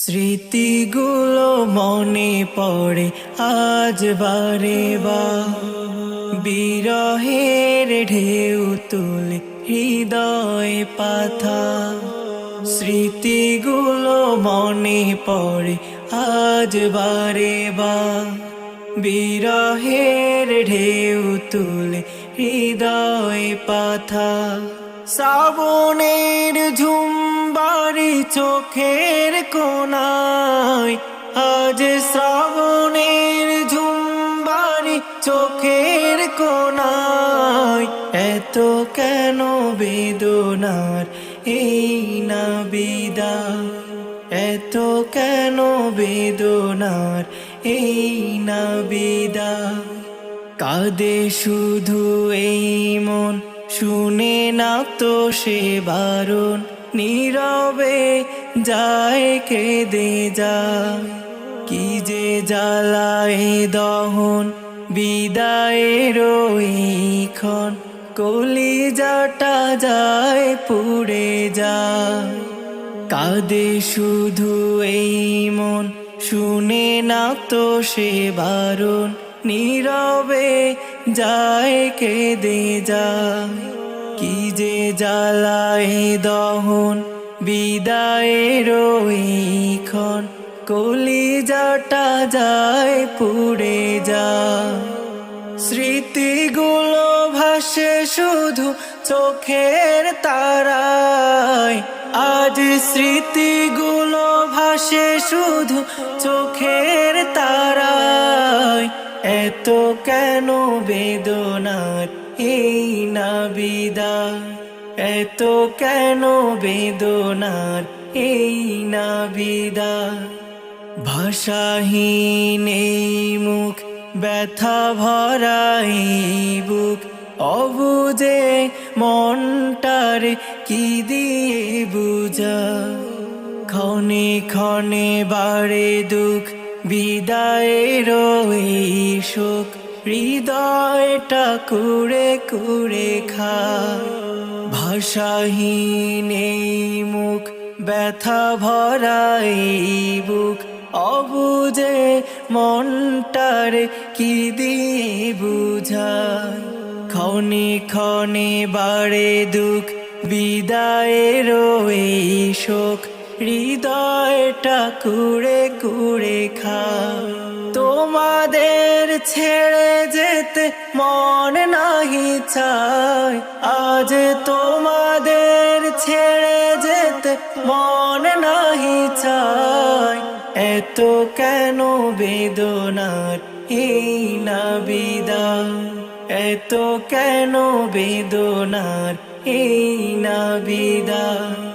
স্মৃতিগুলো মনে পড়ে আজ বারে বা। বিরহের ঢেউ তুলে হৃদয় পাথা। স্মৃতিগুলো মনে পড়ে আজ বারে বা। বিরহের ঢেউ তুলে হৃদয় পাথা। শ্রাবণের ঝুমবারি চোখের কোনায় চোখের কোনায় এত কেন বেদনার এই না বিদায় এত কেন বেদনার এই না বিদায় কাঁদে শুধু এই মন, শুনে না তো সে বারণ। নীরবে যায় কেঁদে যায় কি যে জ্বালায় দহন বিদায়ের ক্ষণ কলিজাটা যায় পুড়ে যায়। কাঁদে শুধু এই মন, শুনে না তো সে বারণ। নীরবে যায়, কেঁদে যায়। কি যে জ্বালায় দহন বিদায়ের ক্ষণ কলিজাটা যায় পুড়ে যায় স্মৃতিগুলো ভাসে শুধু চোখের তারায়। আজ স্মৃতিগুলো ভাসে শুধু চোখের তারায়। এত কেন বেদনার এই না বিদায় এত কেন বেদনার এই না বিদায় ভাষাহীন এই মুখ, ব্যথা ভরাই বুক। অবুজে মনটার কি দিয়ে বুঝা ক্ষণে ক্ষণে বাড়ে দুঃখ, বিদায়ের এই শোক। হৃদয়টা কুড়ে কুড়ে খা ভাষাহীন এই মুখ, ব্যথা ভরাই বুক। অবুঝে মনটার কি দিয়ে বুঝায়? ক্ষণে ক্ষণে বাড়ে দুঃখ বিদায়ের এই শোক, হৃদয়টা কুড়ে কুড়ে খা তোমাদের ছেড়ে যেতে মন নাহি চায়, আজ তোমাদের ছেড়ে যেতে মন চায় এত কেন বেদনার এই না বিদায় এত কেন বেদনার এই না বিদায়